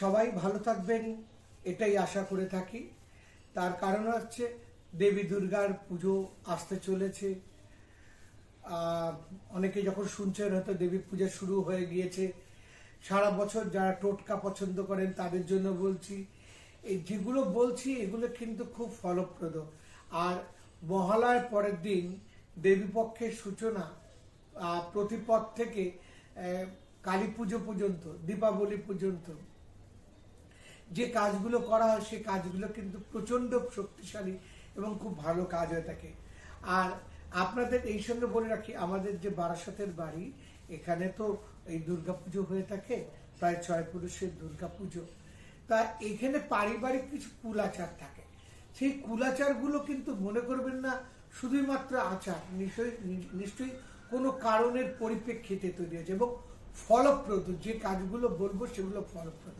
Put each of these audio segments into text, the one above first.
সবাই ভালো থাকবেন, এটাই আশা করে থাকি। তার কারণ হচ্ছে দেবী দুর্গার পুজো আসতে চলেছে। অনেকে যখন শুনছেন হয়তো দেবী পূজা শুরু হয়ে গিয়েছে, সারা বছর যারা টোটকা পছন্দ করেন তাদের জন্য বলছি, এই যেগুলো বলছি এগুলো কিন্তু খুব ফলপ্রদ। আর মহালয়ার পরের দিন দেবীপক্ষের সূচনা প্রতিপদ থেকে কালী পুজো পর্যন্ত, দীপাবলি পর্যন্ত যে কাজগুলো করা হয় সেই কাজগুলো কিন্তু প্রচণ্ড শক্তিশালী এবং খুব ভালো কাজ হয়ে থাকে আর আপনাদের এই সঙ্গে বলে রাখি, আমাদের যে বারাসাতের বাড়ি, এখানে তো এই দুর্গাপুজো হয়ে থাকে, প্রায় ছয় পুরুষের দুর্গাপুজো। তা এখানে পারিবারিক কিছু কুলাচার থাকে। সেই কুলাচারগুলো কিন্তু মনে করবেন না, শুধুমাত্র আচার, নিশ্চয়ই নিশ্চয়ই কোনো কারণের পরিপ্রেক্ষিতে তৈরি হয়েছে এবং ফলপ্রদ, যে কাজগুলো বলব সেগুলো ফলপ্রদ।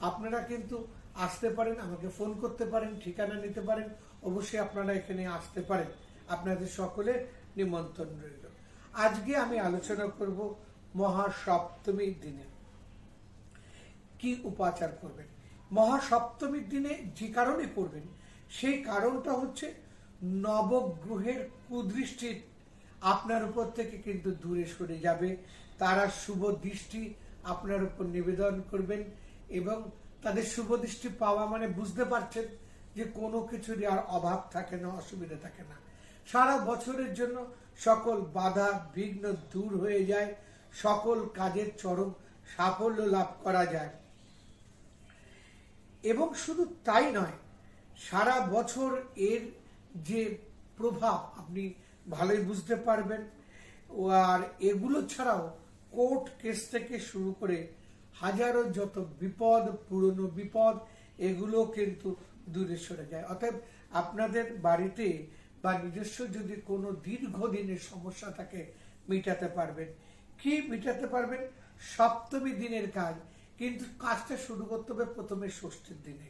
আপনারা কিন্তু আসতে পারেন, আমাকে ফোন করতে পারেন, ঠিকানা নিতে পারেন, অবশ্যই আপনারা এখানে আসতে পারেন। আপনাদের সকলের নিমন্ত্রণ রইল। আজকে আমি আলোচনা করব মহাসপ্তমীর দিনে। কি উপাচার করবেন? মহাসপ্তমীর দিনে যে কারণে করবেন, সেই কারণটা হচ্ছে নবগ্রহের কুদৃষ্টি আপনার উপর থেকে কিন্তু দূরে সরে যাবে। তারা শুভ দৃষ্টি আপনার উপর নিবেদন করবেন। এবং তাদের শুভ দৃষ্টি পাওয়া মানে বুঝতে পারছেন যে কোনো কিছুরই আর অভাব থাকে না, অসুবিধা থাকে না। সারা বছরের জন্য সকল বাধা বিঘ্ন দূর হয়ে যায়, সকল কাজের চরম সাফল্য লাভ করা যায়। এবং শুধু তাই নয়, সারা বছর এর যে প্রভাব, আপনি ভালোই বুঝতে পারবেন আর এগুলো ছাড়াও কোর্ট কেস থেকে শুরু করে হাজারো যত বিপদ, পুরনো বিপদ, এগুলো কিন্তু দূরে সরে যায়। অতএব আপনাদের বাড়িতে বা নিজস্ব যদি কোনো দীর্ঘদিনের সমস্যা থাকে, মেটাতে পারবেন। কি মেটাতে পারবেন? সপ্তমী দিনের কাজ। কিন্তু কাজটা শুরু করতে হবে প্রথমে ষষ্ঠীর দিনে।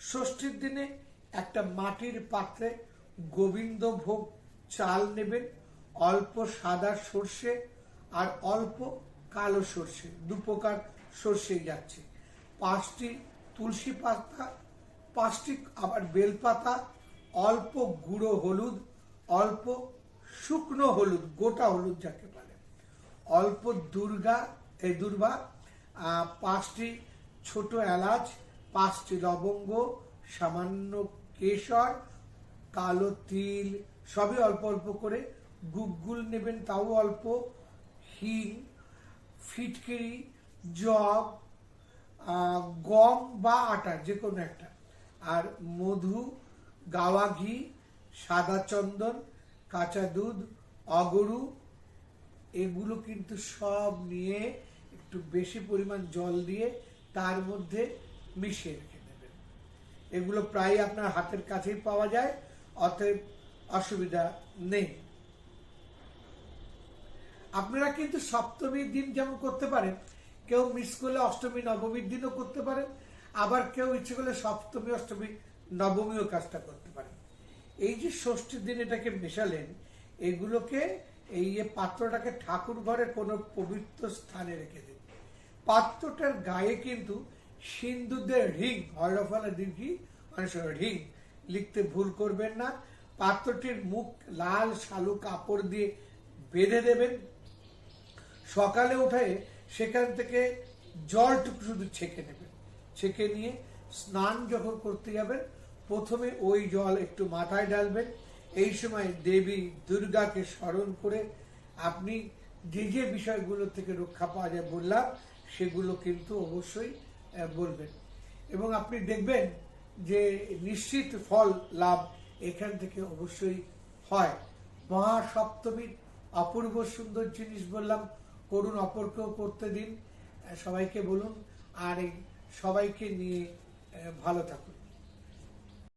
ষষ্ঠীর দিনে একটা মাটির পাত্রে গোবিন্দ ভোগ চাল নেবেন, অল্প সাদা সর্ষে আর অল্প কালো সর্ষে। দু প্রকার সর্ষেই যাচ্ছে। পাঁচটি তুলসী পাতা, পাঁচটি আবার বেলপাতা, অল্প গুঁড়ো হলুদ, অল্প শুকনো হলুদ, গোটা হলুদ যাকে বলে। অল্প দুর্গা এই দুর্বা পাঁচটি ছোট এলাচ, পাঁচটি লবঙ্গ, সামান্য কেশর, কালো তিল, সবই অল্প অল্প করে গুগগুল নেবেন, তাও অল্প। হিং, ফিটকিরি জব গম বা আটা যে কোনো একটা। আর মধু, গাওয়া ঘি, সাদা চন্দন, কাঁচা দুধ, অগরু, এগুলো কিন্তু সব নিয়ে একটু বেশি পরিমাণ জল দিয়ে তার মধ্যে মিশিয়ে রেখে দেবেন। এগুলো প্রায় আপনার হাতের কাছেই পাওয়া যায়, অতএব অসুবিধা নেই। আপনারা কিন্তু সপ্তমীর দিন যেমন করতে পারেন কেউ মিস করলে অষ্টমী, নবমীর দিনও করতে পারেন আবার কেউ ইচ্ছে করলে সপ্তমী, অষ্টমী, নবমীও কাজটা করতে পারে। এই যে ষষ্ঠীর দিন এটাকে মেশালেন, এগুলোকে এই পাত্রটাকে ঠাকুর ঘরে কোনো পবিত্র স্থানে রেখে দিন। পাত্রটার গায়ে কিন্তু সিন্ধুদের রিং হরফলা দীর্ঘি অনেক সময় রিং, লিখতে ভুল করবেন না। পাত্রটির মুখ লাল শালু কাপড় দিয়ে বেঁধে দেবেন। সকালে উঠে সেখান থেকে জলটুকু শুধু ছেঁকে নেবেন ছেঁকে নিয়ে স্নান যখন করতে যাবেন, প্রথমে ওই জল একটু মাথায় ঢালবেন। এই সময় দেবী দুর্গাকে স্মরণ করে আপনি যে যে বিষয়গুলো থেকে রক্ষা পাওয়া যায় বললাম, সেগুলো কিন্তু অবশ্যই বলবেন। এবং আপনি দেখবেন যে নিশ্চিত ফল লাভ এখান থেকে অবশ্যই হয়। মহাসপ্তমীর অপূর্ব সুন্দর জিনিস বললাম করুন অপরকেও করতে দিন। সবাইকে বলুন। আর সবাইকে নিয়ে ভালো থাকুন।